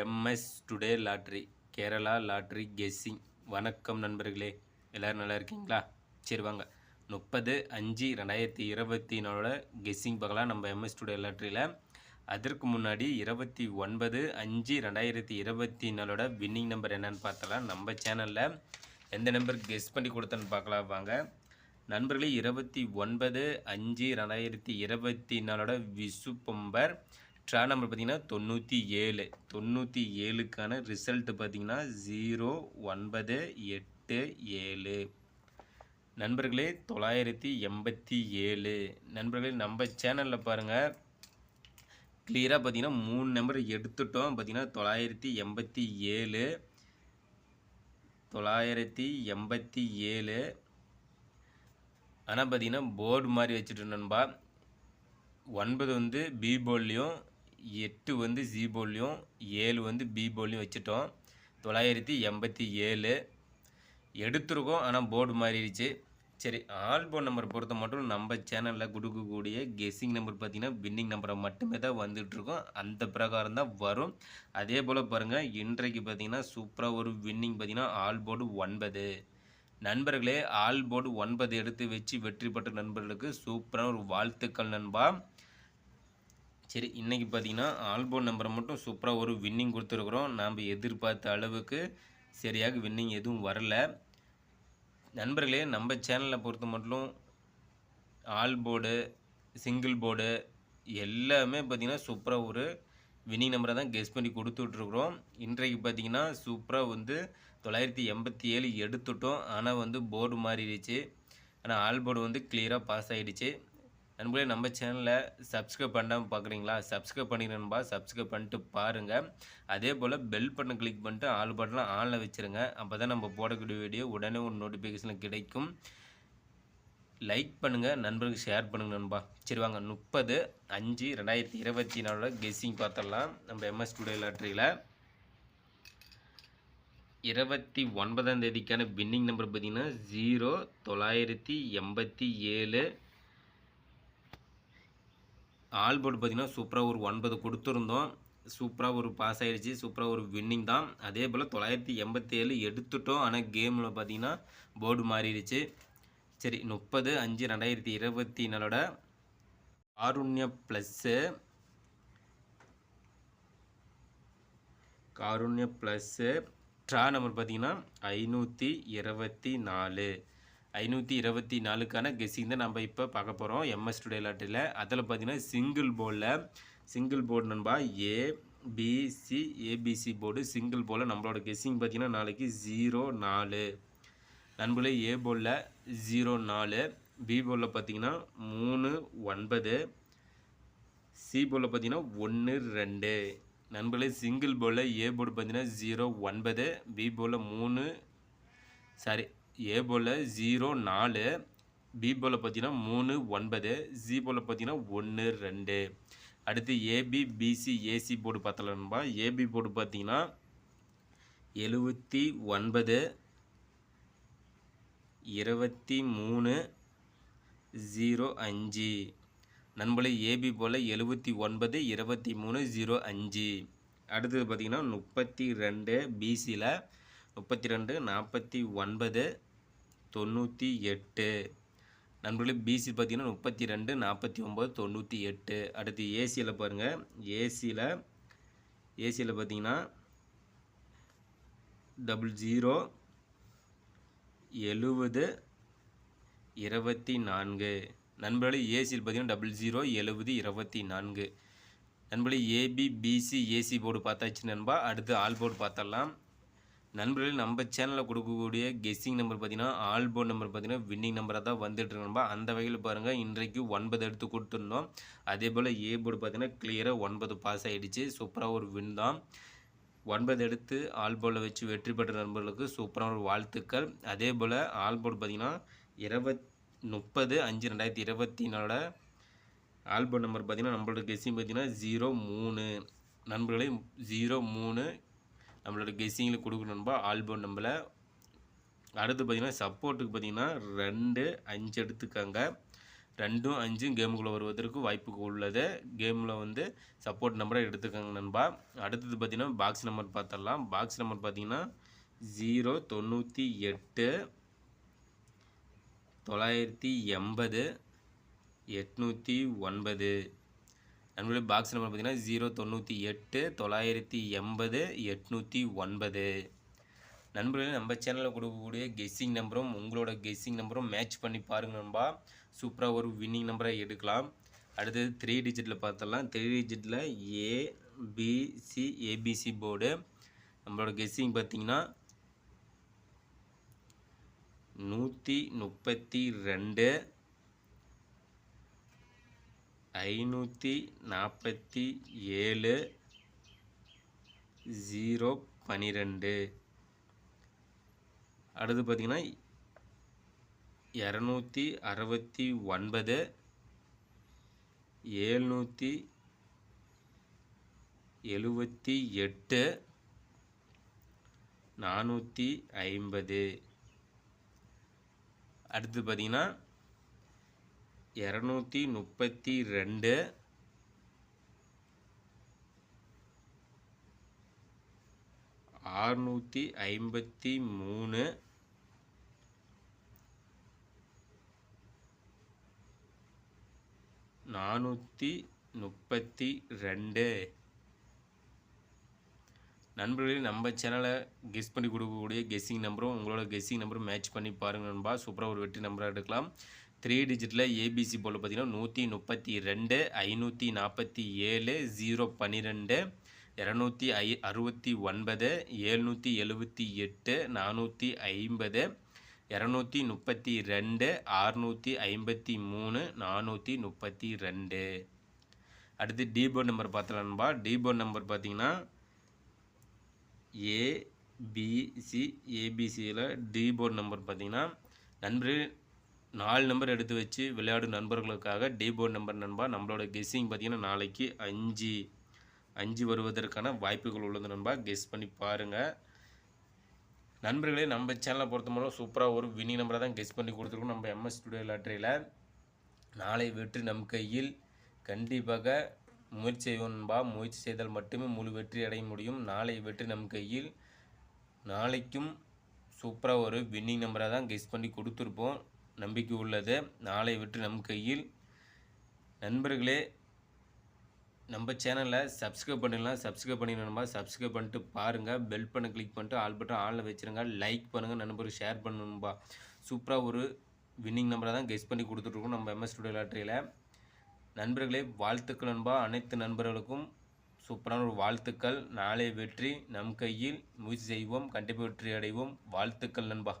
MS today lottery Kerala lottery guessing. வணக்கம் நண்பர்களே. எல்லோரும் நல்லா இருக்கீங்களா? சரி வாங்க. முப்பது அஞ்சு ரெண்டாயிரத்தி இருபத்தி நாலோட கெஸ்ஸிங் பார்க்கலாம். நம்ம எம்எஸ் டுடே லாட்ரியில். அதற்கு முன்னாடி இருபத்தி ஒன்பது அஞ்சு ரெண்டாயிரத்தி இருபத்தி நாலோட வின்னிங் நம்பர் என்னன்னு பார்த்தலாம் நம்ம சேனலில் எந்த நம்பர் கெஸ் பண்ணி கொடுத்தேன்னு பார்க்கலாம். வாங்க. நண்பர்களே இருபத்தி ஒன்பது அஞ்சு ரெண்டாயிரத்தி இருபத்தி நாலோட விசு பொம்பர். ட்ரா நம்பர் பார்த்தீங்கன்னா தொண்ணூற்றி ஏழு. தொண்ணூற்றி ஏழுக்கான ரிசல்ட்டு பார்த்தீங்கன்னா ஜீரோ ஒன்பது எட்டு ஏழு. நண்பர்களே தொள்ளாயிரத்தி எண்பத்தி ஏழு. நண்பர்களே நம்ம சேனலில் பாருங்கள் கிளியராக பார்த்தீங்கன்னா மூணு நம்பர் எடுத்துட்டோம். பார்த்தீங்கன்னா தொள்ளாயிரத்தி எண்பத்தி ஏழு. தொள்ளாயிரத்தி எண்பத்தி ஏழு. ஆனால் பார்த்தீங்கன்னா போர்டு மாதிரி வச்சுட்டு நண்பா ஒன்பது வந்து பி போர்ட்லேயும் எட்டு வந்து ஜி போல்லையும் ஏழு வந்து பி போல்லையும் வச்சுட்டோம். தொள்ளாயிரத்தி எண்பத்தி ஏழு. எடுத்திருக்கோம் ஆனால் போர்டு மாறிடுச்சு. சரி ஆல்போ நம்பர் பொறுத்த மட்டும் நம்ம சேனலில் கொடுக்கக்கூடிய கெஸ்ஸிங் நம்பர் பார்த்திங்கன்னா வின்னிங் நம்பரை மட்டுமே தான் வந்துட்டுருக்கோம். அந்த பிரகாரம் தான் வரும். அதே போல் பாருங்கள் இன்றைக்கு பார்த்திங்கன்னா சூப்பராக ஒரு வின்னிங் பார்த்திங்கன்னா ஆல்போர்டு ஒன்பது. நண்பர்களே ஆல்போர்டு ஒன்பது எடுத்து வச்சு வெற்றி பெற்ற நண்பர்களுக்கு சூப்பரான ஒரு வாழ்த்துக்கள் நண்பா. சரி இன்றைக்கி பார்த்தீங்கன்னா ஆல்போ நம்பரை மட்டும் சூப்பராக ஒரு வின்னிங் கொடுத்துருக்குறோம். நாம் எதிர்பார்த்த அளவுக்கு சரியாக வின்னிங் எதுவும் வரல. நண்பர்களே நம்ம சேனலை பொறுத்த மட்டும் ஆல் போர்டு சிங்கிள் போர்டு எல்லாமே பார்த்திங்கன்னா சூப்பராக ஒரு வின்னிங் நம்பரை தான் கெஸ் பண்ணி கொடுத்துட்ருக்குறோம் இன்றைக்கு பார்த்தீங்கன்னா சூப்பராக வந்து தொள்ளாயிரத்தி எண்பத்தி ஏழு எடுத்துட்டோம். ஆனால் வந்து போர்டு மாறிடுச்சு. ஆனால் ஆல் போர்டு வந்து கிளியராக பாஸ் ஆகிடுச்சு நண்பர்களே நம்ம சேனலில் சப்ஸ்கிரைப் பண்ணாமல் பார்க்குறீங்களா சப்ஸ்கிரைப் பண்ணிடுறேன்பா சப்ஸ்கிரைப் பண்ணிட்டு பாருங்கள் அதே போல் பெல் பட்டன் கிளிக் பண்ணிட்டு ஆல் பட்டனை ஆனில் வச்சுருங்க. அப்போ தான் நம்ம போடக்கூடிய வீடியோ உடனே ஒரு நோட்டிஃபிகேஷன் கிடைக்கும். லைக் பண்ணுங்கள் நண்பர்களுக்கு ஷேர் பண்ணுங்கள் நண்பா. சரி வாங்க. முப்பது அஞ்சு ரெண்டாயிரத்தி இருபத்தி நாலோட கெஸ்ஸிங் பார்த்துடலாம். நம்ம எம்எஸ் டுடே லாட்ரியில் இருபத்தி ஒன்பதாம் தேதிக்கான பின்னிங் நம்பர் பார்த்தீங்கன்னா ஜீரோ தொள்ளாயிரத்தி எண்பத்தி ஏழு ஆல் போர்டு பார்த்தீங்கன்னா சூப்பராக ஒரு ஒன்பது கொடுத்துருந்தோம். சூப்பராக ஒரு பாஸ் ஆகிடுச்சு சூப்பராக ஒரு வின்னிங் தான். அதே போல் தொள்ளாயிரத்தி எண்பத்தி ஏழு எடுத்துட்டோம் ஆனால் கேமில் பார்த்தீங்கன்னா போர்டு மாறிடுச்சு. சரி முப்பது அஞ்சு ரெண்டாயிரத்தி இருபத்தி நாலோட காருண்ய ப்ளஸ்ஸு காருண்ய ப்ளஸ்ஸு ட்ரா நம்பர் பார்த்தீங்கன்னா ஐநூற்றி இருபத்தி நாலு. ஐநூற்றி இருபத்தி நாலுக்கான கெஸ்ஸிங் தான் நம்ம இப்போ பார்க்க போகிறோம் எம்எஸ் டுடே லாட்டில் அதில் பார்த்தீங்கன்னா சிங்கிள் போர்டில் சிங்கிள் போர்டு நண்பா A BC ABC board single போர்டில் நம்மளோட கெஸ்ஸிங் பார்த்தீங்கன்னா நாளைக்கு ஜீரோ நாலு. நண்பர்களே ஏ போர்டில் ஜீரோ நாலு. பி போர்டில் பார்த்தீங்கன்னா மூணு ஒன்பது. சி போர்டில் பார்த்தீங்கன்னா ஒன்று ரெண்டு. நண்பர்களே சிங்கிள் போர்டில் ஏ போர்டு பார்த்தீங்கன்னா ஜீரோ ஒன்பது. பி போர்டில் மூணு சாரி ஏ போல் ஜீரோ நாலு. பி போல் பார்த்தீங்கன்னா மூணு ஒன்பது. ஜி போல் பார்த்தீங்கன்னா ஒன்று ரெண்டு. அடுத்து ஏபி பிசி ஏசி போர்டு பார்த்தலன்பா ஏபி போர்டு பார்த்தீங்கன்னா எழுபத்தி ஒன்பது இருபத்தி மூணு ஜீரோ அஞ்சு. நண்பர்களே ஏபி போல் எழுபத்தி ஒன்பது இருபத்தி மூணு ஜீரோ அஞ்சு. அடுத்தது பார்த்திங்கன்னா முப்பத்தி ரெண்டு பிசியில் முப்பத்தி ரெண்டு நாற்பத்தி ஒன்பது தொண்ணூற்றி எட்டு. நண்பர்களே பிசி பார்த்தீங்கன்னா முப்பத்தி ரெண்டு நாற்பத்தி ஒம்பது தொண்ணூற்றி எட்டு. அடுத்து ஏசியில் பாருங்கள் ஏசியில் ஏசியில் பார்த்தீங்கன்னா டபுள் ஜீரோ எழுபது இருபத்தி நான்கு. நண்பர்களே ஏசியில் பார்த்தீங்கன்னா டபுள் ஜீரோ எழுபது இருபத்தி நான்கு. நண்பர்களே ஏபி பிசி ஏசி போர்டு பார்த்தாச்சு நண்பா. அடுத்து ஆல் போர்டு பார்த்தரலாம் நண்பர்கள் நம்ம சேனலில் கொடுக்கக்கூடிய கெஸ்ஸிங் நம்பர் பார்த்தீங்கன்னா ஆல் நம்பர் பார்த்தீங்கன்னா வின்னிங் நம்பராக தான் வந்துட்டு நண்பா. அந்த வகையில் பாருங்கள் இன்றைக்கு ஒன்பது எடுத்து கொடுத்துருந்தோம். அதே போல் ஏ போர்டு பார்த்தீங்கன்னா கிளியராக ஒன்பது பாஸ் ஆகிடுச்சு சூப்பராக ஒரு வின் தான். ஒன்பது எடுத்து ஆல் போர்டில் வச்சு வெற்றி பெற்ற நண்பர்களுக்கு சூப்பரான ஒரு வாழ்த்துக்கள். அதே போல் ஆல் போர்டு பார்த்திங்கன்னா இருபத் முப்பது அஞ்சு ரெண்டாயிரத்தி இருபத்தி நாலோட ஆல் நம்பர் பார்த்திங்கன்னா நம்மளோட கெஸ்ஸிங் பார்த்திங்கன்னா ஜீரோ மூணு. நண்பர்களே ஜீரோ மூணு நம்மளோட கெஸ்ஸிங்கில் கொடுக்கணும்பா ஆல்பம் நம்மளை. அடுத்து பார்த்திங்கன்னா சப்போர்ட்டுக்கு பார்த்திங்கன்னா ரெண்டு அஞ்சு எடுத்துக்காங்க. ரெண்டும் அஞ்சும் கேமுக்குள்ளே வருவதற்கு வாய்ப்பு உள்ளது. கேமில் வந்து சப்போர்ட் நம்பரை எடுத்துக்கோங்க நண்பா. அடுத்தது பார்த்திங்கன்னா பாக்ஸ் நம்பர் பார்த்துடலாம் பாக்ஸ் நம்பர் பார்த்தீங்கன்னா ஜீரோ தொண்ணூற்றி எட்டு தொள்ளாயிரத்தி எண்பது எட்நூற்றி ஒன்பது. நம்மளுடைய பாக்ஸ் நம்பர் பார்த்தீங்கன்னா ஜீரோ தொண்ணூற்றி எட்டு தொள்ளாயிரத்தி எண்பது எட்நூற்றி ஒன்பது. நண்பர்களே நம்ம சேனலில் கொடுக்கக்கூடிய கெஸ்ஸிங் நம்பரும் உங்களோட கெஸ்ஸிங் நம்பரும் மேட்ச் பண்ணி பாருங்கள் நண்பா. சூப்பராக ஒரு வின்னிங் நம்பரை எடுக்கலாம். அடுத்தது த்ரீ டிஜிட்டில் பார்த்தலாம் த்ரீ டிஜிட்டில் ஏபிசி ஏபிசி போர்டு நம்மளோட கெஸ்ஸிங் பார்த்தீங்கன்னா நூற்றி முப்பத்தி ரெண்டு ஐநூற்றி நாற்பத்தி ஏழு ஜீரோ பன்னிரெண்டு அடுத்து பார்த்தீங்கன்னா இரநூத்தி அறுபத்தி ஒன்பது ஏழ்நூற்றி எழுபத்தி எட்டு நானூற்றி ஐம்பது. அடுத்து பார்த்தீங்கன்னா இரநூத்தி முப்பத்தி ரெண்டு. ஆறுநூற்றி ஐம்பத்தி மூணு. நானூற்றி முப்பத்தி ரெண்டு. நண்பர்களே நம்ம சேனலை கெஸ் பண்ணி கொடுக்கக்கூடிய கெஸ்ஸிங் நம்பரும் உங்களோட கெஸ்ஸிங் நம்பரும் மேட்ச் பண்ணி பாருங்கள் நண்பா. சூப்பராக ஒரு வெற்றி நம்பராக எடுக்கலாம். த்ரீ டிஜிட்டில் ஏபிசி போல் பார்த்தீங்கன்னா நூற்றி முப்பத்தி ரெண்டு ஐநூற்றி நாற்பத்தி ஏழு ஜீரோ பன்னிரெண்டு இரநூத்தி ஐ அறுபத்தி ஒன்பது ஏழ்நூற்றி எழுபத்தி எட்டு நானூற்றி ஐம்பது இரநூத்தி முப்பத்தி ரெண்டு ஆறுநூற்றி ஐம்பத்தி மூணு நானூற்றி முப்பத்தி ரெண்டு. அடுத்து டிபோ நம்பர் பார்த்தலாம்பா டிபோ நம்பர் பார்த்தீங்கன்னா ஏபிசி ஏபிசியில் டிபோ நம்பர் பார்த்தீங்கன்னா நண்பர்கள் நாலு நம்பர் எடுத்து வச்சு விளையாடும் நண்பர்களுக்காக டிபோர்ட் நம்பர் நண்பா நம்மளோட கெஸ்ஸிங் பார்த்தீங்கன்னா நாளைக்கு அஞ்சு அஞ்சு வருவதற்கான வாய்ப்புகள் உள்ளது நண்பா. கெஸ் பண்ணி பாருங்கள் நண்பர்களே நம்ம சேனலை பொறுத்த மூலம் சூப்பராக ஒரு வினி நம்பரை தான் கெஸ் பண்ணி கொடுத்துருக்கோம் நம்ம எம்எஸ் ஸ்டுடியோ லாட்ரியில் நாளை வெற்றி நம் கையில். கண்டிப்பாக முயற்சி செய்வோன்பா முயற்சி செய்தால் மட்டுமே முழு வெற்றி அடைய முடியும். நாளை வெற்றி நம் கையில். நாளைக்கும் சூப்பராக ஒரு வின்னிங் நம்பரை தான் கெஸ் பண்ணி கொடுத்துருப்போம். நம்பிக்கை உள்ளது. நாளை வெற்றி நம் கையில். நண்பர்களே நம்ம சேனலில் சப்ஸ்கிரைப் பண்ணிடலாம். சப்ஸ்கிரைப் பண்ணிடணுமா சப்ஸ்கிரைப் பண்ணிட்டு பாருங்கள் பெல் பண்ண கிளிக் பண்ணிட்டு ஆல் பட்டன் ஆனில் வச்சுருங்க. லைக் பண்ணுங்கள் நண்பருக்கு ஷேர் பண்ணணும்பா சூப்பராக ஒரு வின்னிங் நம்பரை தான் கெஸ் பண்ணி கொடுத்துட்ருக்கோம் நம்ம எம்எஸ் ஸ்டுடியோ லாட்டரியில் நண்பர்களே வாழ்த்துக்கள் நண்பா. அனைத்து நண்பர்களுக்கும் சூப்பரான ஒரு வாழ்த்துக்கள். நாளை வெற்றி நம் கையில். முயற்சி செய்வோம். கண்டிப்பாக வெற்றி அடைவோம். வாழ்த்துக்கள் நண்பா.